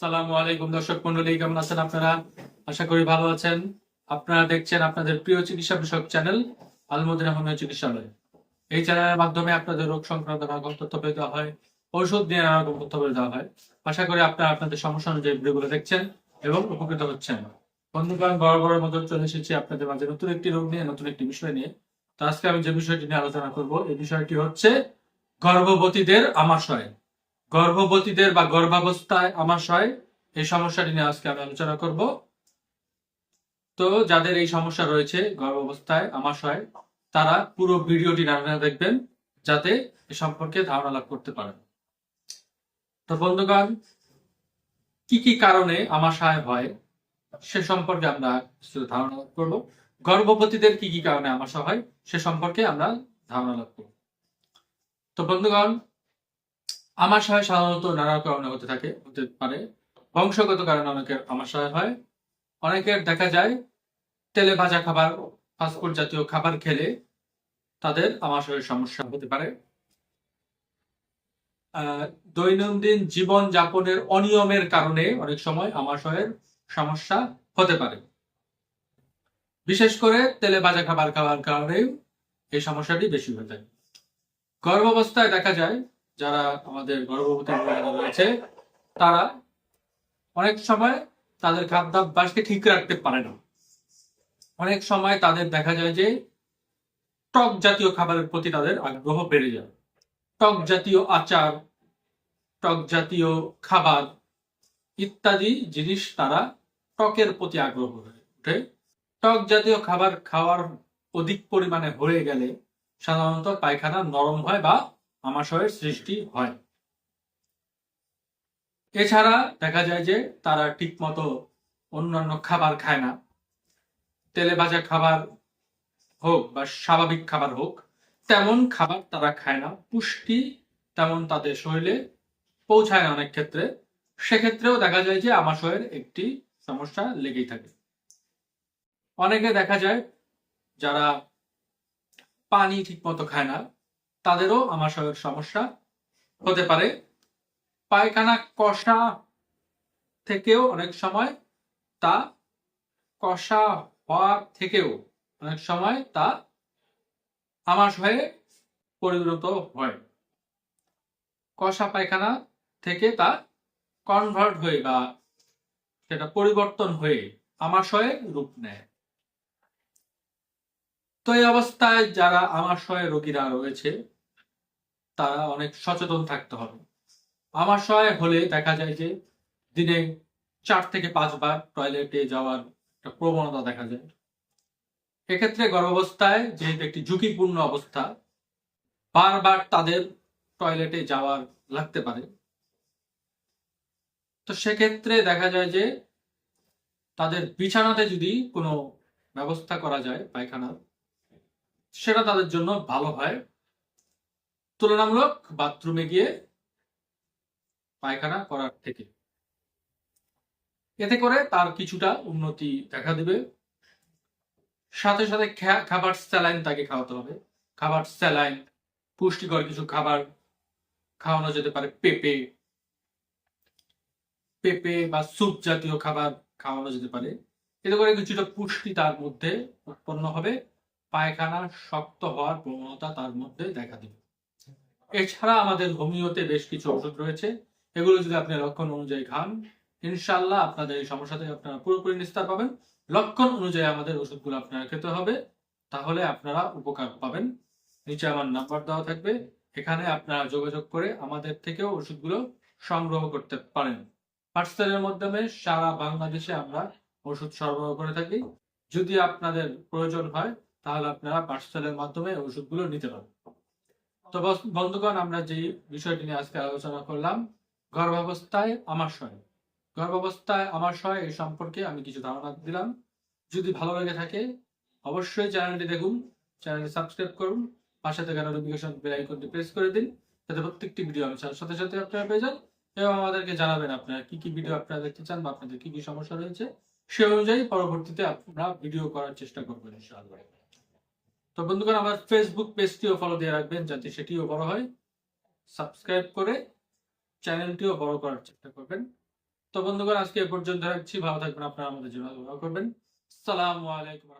সালামু আলাইকুম দর্শক মন্ডলী, কেমন আছেন আপনারা? আশা করি ভালো আছেন। আপনারা দেখছেন আপনাদের প্রিয় চিকিৎসা বিষয়ক চ্যানেল, আলমদিনা হোমিও চিকিৎসালয়। এই চ্যানেলের মাধ্যমে আপনাদের রোগ সংক্রান্ত নানা তথ্য পেয়ে দেওয়া হয়, ঔষধ নিয়ে নানা তথ্য পেয়ে দেওয়া হয়। আশা করি আপনারা আপনাদের সমস্যা অনুযায়ী ভিডিওগুলো দেখছেন এবং উপকৃত হচ্ছেন। বন্ধুগণ, বড় বড় মতো চলে এসেছি আপনাদের মাঝে নতুন একটি রোগ নিয়ে, নতুন একটি বিষয় নিয়ে। তো আজকে আমি যে বিষয়টি নিয়ে আলোচনা করব, এই বিষয়টি হচ্ছে গর্ভবতীদের আমাশয়। গর্ভবতীদের বা গর্ভাবস্থায় আমাশয় এই সমস্যাটি নিয়ে আজকে আমি আলোচনা করব। তো যাদের এই সমস্যা রয়েছে গর্ভাবস্থায় আমাশয় তারা পুরো ভিডিওটি না দেখবেন, যাতে এ সম্পর্কে ধারণা লাভ করতে পারেন। তো বন্ধুগণ, কি কি কারণে আমাশয় হয় সে সম্পর্কে আমরা কিছু ধারণা লাভ করব। গর্ভবতীদের কি কি কারণে আমাশয় হয় সে সম্পর্কে আমরা ধারণা লাভ করব। তো বন্ধুগণ আমাশয় সাধারণত নানা কারণে হতে থাকে, হতে পারে। বংশগত কারণে অনেকের আমাশয় হয়। অনেকের দেখা যায়, তেলে ভাজা খাবার ফাস্টফুড জাতীয় খাবার খেলে তাদের আমাশয়ের সমস্যা হতে পারে। দৈনন্দিন জীবন যাপনের অনিয়মের কারণে অনেক সময় আমাশয়ের সমস্যা হতে পারে। বিশেষ করে তেলে ভাজা খাবার খাওয়ার কারণে এই সমস্যাটি বেশি হয়ে থাকে গর্ভাবস্থায় দেখা যায় যারা আমাদের গর্ভবতী মহিলারা রয়েছে, তারা অনেক সময় তাদের খাদ্যাভ্যাসকে ঠিক রাখতে পারে না। অনেক সময় তাদের দেখা যায় যে টক জাতীয় খাবারের প্রতি তাদের আগ্রহ বেড়ে যায়। টক জাতীয় আচার, টক জাতীয় খাবার ইত্যাদি জিনিস তারা টকের প্রতি আগ্রহ হয়ে ওঠে টক জাতীয় খাবার খাওয়ার অধিক পরিমাণে হয়ে গেলে সাধারণত পায়খানা নরম হয় বা আমাশয়ের সৃষ্টি হয়। এছাড়া দেখা যায় যে তারা ঠিক মতো অন্যান্য খাবার খায় না। তেলে ভাজা খাবার হোক বা স্বাভাবিক খাবার হোক, তেমন খাবার তারা খায় না। পুষ্টি তেমন তাদের শরীরে পৌঁছায় না অনেক ক্ষেত্রে। সেক্ষেত্রেও দেখা যায় যে আমাশয়ের একটি সমস্যা লেগেই থাকে। অনেকে দেখা যায় যারা পানি ঠিক মতো খায় না তাদেরও আমাশয়ের সমস্যা হতে পারে। পায়খানা কষা থেকেও অনেক সময় তা কষা হওয়া থেকেও অনেক সময় তা আমাশয়ে পরিণত হয়। কষা পায়খানা থেকে তা কনভার্ট হয়ে বা সেটা পরিবর্তন হয়ে আমাশয়ে রূপ নেয়। তো এই অবস্থায় যারা আমাশয় রোগীরা রয়েছে, তারা অনেক সচেতন থাকতে হবে। আমাশয় হলে দেখা যায় যে দিনে চার থেকে পাঁচবার টয়লেটে যাওয়ার একটা প্রবণতা দেখা যায়। এক্ষেত্রে গর্ভাবস্থায় যেহেতু একটি ঝুঁকিপূর্ণ অবস্থা, বারবার তাদের টয়লেটে যাওয়ার লাগতে পারে। তো সেক্ষেত্রে দেখা যায় যে তাদের বিছানাতে যদি কোনো ব্যবস্থা করা যায় পায়খানার সেটা তাদের জন্য ভালো হয়। তুলনামূলক বাথরুমে গিয়ে পায়খানা করার থেকে। এতে করে তার কিছুটা উন্নতি দেখা দিবে। সাথে সাথে খাবার স্যালাইন তাকে খাওয়াতে হবে। খাবার স্যালাইন, পুষ্টিকর কিছু খাবার খাওয়ানো যেতে পারে, পেঁপে। পেঁপে বা স্যুপ জাতীয় খাবার খাওয়ানো যেতে পারে। এতে করে কিছুটা পুষ্টি তার মধ্যে উৎপন্ন হবে। পায়খানা শক্ত হওয়ার প্রবণতা তার মধ্যে দেখা দেবে। এছাড়া আমাদের হোমিওতে বেশ কিছু ওষুধ রয়েছে। এগুলো যদি আপনি লক্ষণ অনুযায়ী খান ইনশাল্লাহ আপনাদের এই সমস্যা থেকে আপনারা পুরোপুরি নিস্তার পাবেন। লক্ষণ অনুযায়ী আমাদের ওষুধগুলো আপনারা খেতে হবে, তাহলে আপনারা উপকার পাবেন। নিচে আমার নাম্বার দেওয়া থাকবে। এখানে আপনারা যোগাযোগ করে আমাদের থেকেও ওষুধগুলো সংগ্রহ করতে পারেন। পার্সেলের মাধ্যমে সারা বাংলাদেশে আমরা ওষুধ সরবরাহ করে থাকি। যদি আপনাদের প্রয়োজন হয় তাহলে আপনারা পার্সেলের মাধ্যমে ওষুধগুলো নিতে পারেন তো বন্ধুগণ, আমরা যে বিষয়টি নিয়ে আজকে আলোচনা করলাম, গর্ভাবস্থায় আমাশয় গর্ভাবস্থায় আমাশয় এই সম্পর্কে আমি কিছু ধারণা দিলাম। যদি ভালো লেগে থাকে, অবশ্যই চ্যানেলটি দেখুন, চ্যানেলটি সাবস্ক্রাইব করুন, পাশে থেকে নোটিফিকেশন বেল আইকনটি প্রেস করে দিন, যাতে প্রত্যেকটি ভিডিও আমি সাথে সাথে আপনারা পেয়ে যান এবং আমাদেরকে জানাবেন আপনারা কি কি ভিডিও আপনারা দেখতে চান বা আপনাদের কি কি সমস্যা রয়েছে, সে অনুযায়ী পরবর্তীতে আমরা ভিডিও করার চেষ্টা করবেন, ইনশাআল্লাহ। তো বন্ধুগণ, আমার ফেসবুক পেজটিও ফলো দিয়ে রাখবেন যাতে সেটিও বড় হয়। সাবস্ক্রাইব করে চ্যানেলটিও বড় করার চেষ্টা করবেন। তো বন্ধুগণ, আজকে এ পর্যন্ত রাখছি। ভালো থাকবেন, আপনারা আমাদের জন্য করবেন। সালাম আলাইকুম।